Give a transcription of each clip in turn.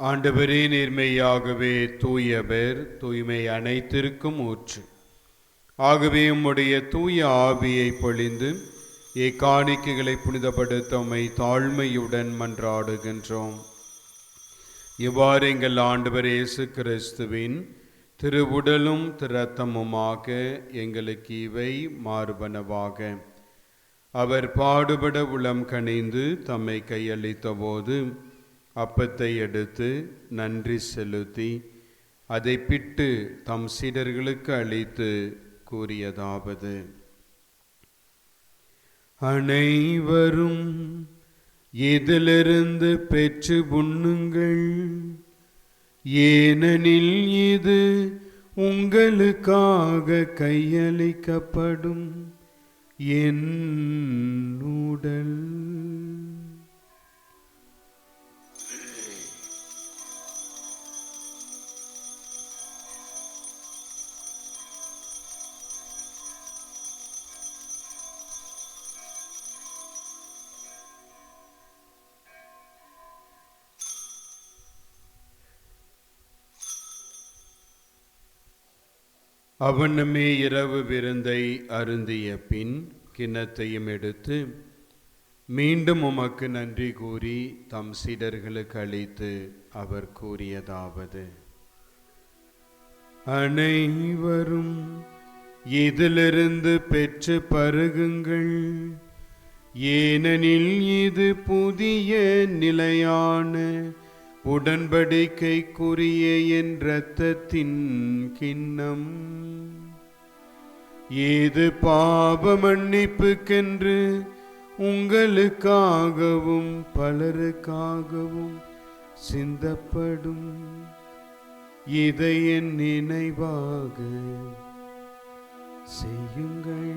ஆண்டவரே நேர்மையாகவே தூயவர் தூய்மை அனைத்திற்கும் ஊற்று. ஆகவே உம்முடைய தூய ஆவியை பொழிந்து இக்காணிக்கைகளை புனிதப்படுத்தமை தாழ்மையுடன் மன்றாடுகின்றோம். இவ்வாறு எங்கள் ஆண்டவர் இயேசு கிறிஸ்துவின் திருவுடலும் திருத்தமுமாக எங்களுக்கு இவை மாறுபனவாக. அவர் பாடுபட உளம் கனிந்து தம்மை கையளித்த போது அப்பத்தை எடுத்து நன்றி செலுத்தி அதை பிட்டு தம் சீடர்களுக்கு அளித்து கூறியதாவது. அனைவரும் இதிலிருந்து பெற்று உண்ணுங்கள் ஏனெனில் இது உங்களுக்காக கையளிக்கப்படும் என் உடல். அவனுமே இரவு விருந்தை அருந்திய பின் கிண்ணத்தையும் எடுத்து மீண்டும் உமக்கு நன்றி கூறி தம் சீடர்களுக்கு அளித்து அவர் கூறியதாவது. அனைவரும் இதிலிருந்து பெற்று பருகுங்கள். ஏனெனில் இது புதிய நிலையான உடன்படிக்கைக்குரிய என் இரத்தத்தின் கிண்ணம். ஏது பாப மன்னிப்புக்கென்று உங்களுக்காகவும் பலருக்காகவும் சிந்தப்படும். இதை என் நினைவாக செய்யுங்கள்.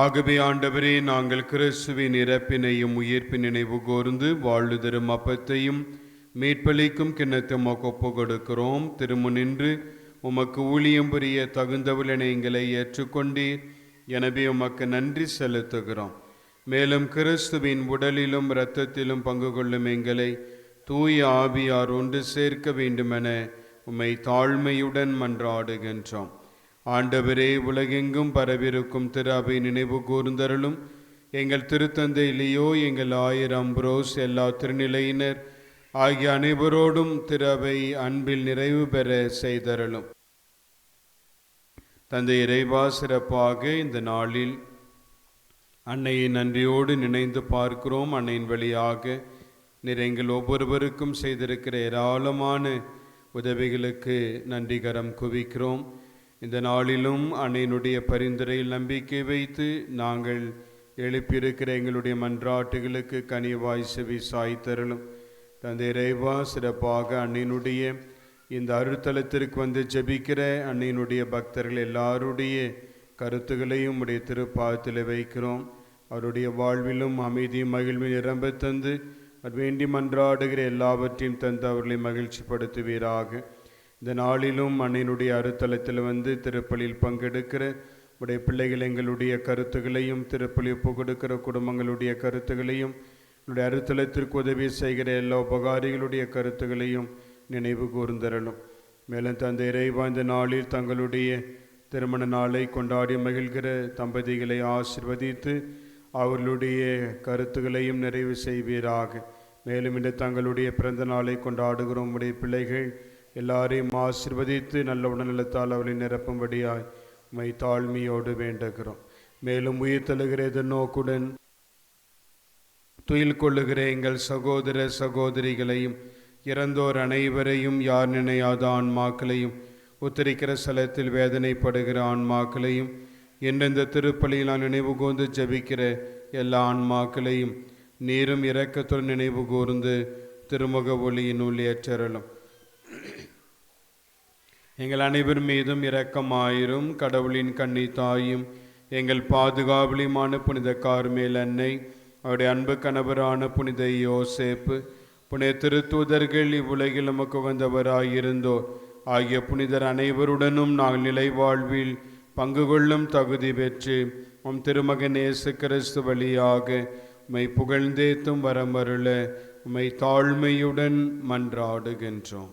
ஆகவே ஆண்டவரே நாங்கள் கிறிஸ்துவின் இறப்பினையும் உயிர்ப்பின் நினைவு கோர்ந்து வாழ்வு தரும் அப்பத்தையும் மீட்பளிக்கும் கிண்ணத்தும் ஒப்பு கொடுக்கிறோம் திருமுனின்று உமக்கு ஊழியம் புரிய தகுந்தவளென எங்களை ஏற்றுக்கொண்டீர். எனவே உமக்கு நன்றி செலுத்துகிறோம். மேலும் கிறிஸ்துவின் உடலிலும் இரத்தத்திலும் பங்கு கொள்ளும் எங்களை தூய ஆவியார் ஒன்று சேர்க்க வேண்டுமென உம்மை தாழ்மையுடன் மன்றாடுகின்றோம். ஆண்டவரே உலகெங்கும் பரவிருக்கும் திரு அவை நினைவு கூர்ந்தருளும். எங்கள் திருத்தந்தை லியோ எங்கள் ஆயர் அம்ப்ரோஸ் எல்லா திருநிலையினர் ஆகிய அனைவரோடும் திரு அவை அன்பில் நிறைவு பெற செய்தருளும். தந்தை இறைவா சிறப்பாக இந்த நாளில் அன்னையை நன்றியோடு நினைந்து பார்க்கிறோம். அன்னையின் வழியாக நிறைங்கள் ஒவ்வொருவருக்கும் செய்திருக்கிற ஏராளமான உதவிகளுக்கு நன்றிகரம் குவிக்கிறோம். இந்த நாளிலும் அன்னையினுடைய பரிந்துரையில் நம்பிக்கை வைத்து நாங்கள் எழுப்பியிருக்கிற எங்களுடைய மன்றாட்டுகளுக்கு கனிவாய் செவி சாய்த்தருளும் தந்தை இறைவா சிறப்பாக அன்னையினுடைய இந்த அருத்தலத்திற்கு வந்து ஜெபிக்கிற அன்னையினுடைய பக்தர்கள் எல்லாருடைய கருத்துகளையும் உடைய திருப்பாதத்தில் வைக்கிறோம். அவருடைய வாழ்விலும் அமைதியும் மகிழ்வும் நிரம்ப தந்து அவர் வேண்டி மன்றாடுகிற எல்லாவற்றையும் தந்து அவர்களை மகிழ்ச்சிப்படுத்துவீராக. இந்த நாளிலும் அன்னையினுடைய அறுத்தலத்தில் வந்து திருப்பலியில் பங்கெடுக்கிற உடைய பிள்ளைகள் எங்களுடைய கருத்துகளையும் திருப்பலி ஒப்பு கொடுக்கிற குடும்பங்களுடைய கருத்துகளையும் என்னுடைய அறுத்தலத்திற்கு உதவி செய்கிற எல்லா உபகாரிகளுடைய கருத்துகளையும் நினைவு கூர்ந்தரலும் மேலும் தந்த இறைவா இந்த நாளில் தங்களுடைய திருமண நாளை கொண்டாடி மகிழ்கிற தம்பதிகளை ஆசிர்வதித்து அவர்களுடைய கருத்துகளையும் நிறைவு செய்வீராக. மேலும் இந்த தங்களுடைய பிறந்த நாளை கொண்டாடுகிறோம் உடைய பிள்ளைகள். எல்லாரையும் ஆசிர்வதித்து நல்ல உடல்நலத்தால் அவளை நிரப்பும்படியாய் மை தாழ்மையோடு வேண்டுகிறோம். மேலும் உயிர் தழுகிற நோக்குடன் துயில் கொள்ளுகிற எங்கள் சகோதர சகோதரிகளையும் இறந்தோர் அனைவரையும் யார் நினையாத ஆன்மாக்களையும் உத்தரிக்கிற ஸ்தலத்தில் வேதனைப்படுகிற ஆன்மாக்களையும் எந்தெந்த திருப்பலியில் நான் நினைவு கூர்ந்து ஜெபிக்கிற எல்லா ஆன்மாக்களையும் நீரும் இரக்கத்துடன் நினைவு கூர்ந்து திருமுக உள்ளே ஏற்றருளும் எங்கள் அனைவர் மீதும் இரக்கமாயிரும். கடவுளின் கண்ணி தாயும் எங்கள் பாதுகாவலியுமான புனித கார்மேல் அன்னை அவருடைய அன்பு கணவரான புனித யோசேப்பு புனித திருத்தூதர்கள் இவ்வுலகில் நமக்கு வந்தவராயிருந்தோ ஆகிய புனிதர் அனைவருடனும் நாங்கள் நிலை வாழ்வில் பங்கு கொள்ளும் தகுதி பெற்று உம் திருமகன் இயேசு கிறிஸ்து வழியாக உம்மை புகழ்ந்தேத்தும் வரமருள உம்மை தாழ்மையுடன் மன்றாடுகின்றோம்.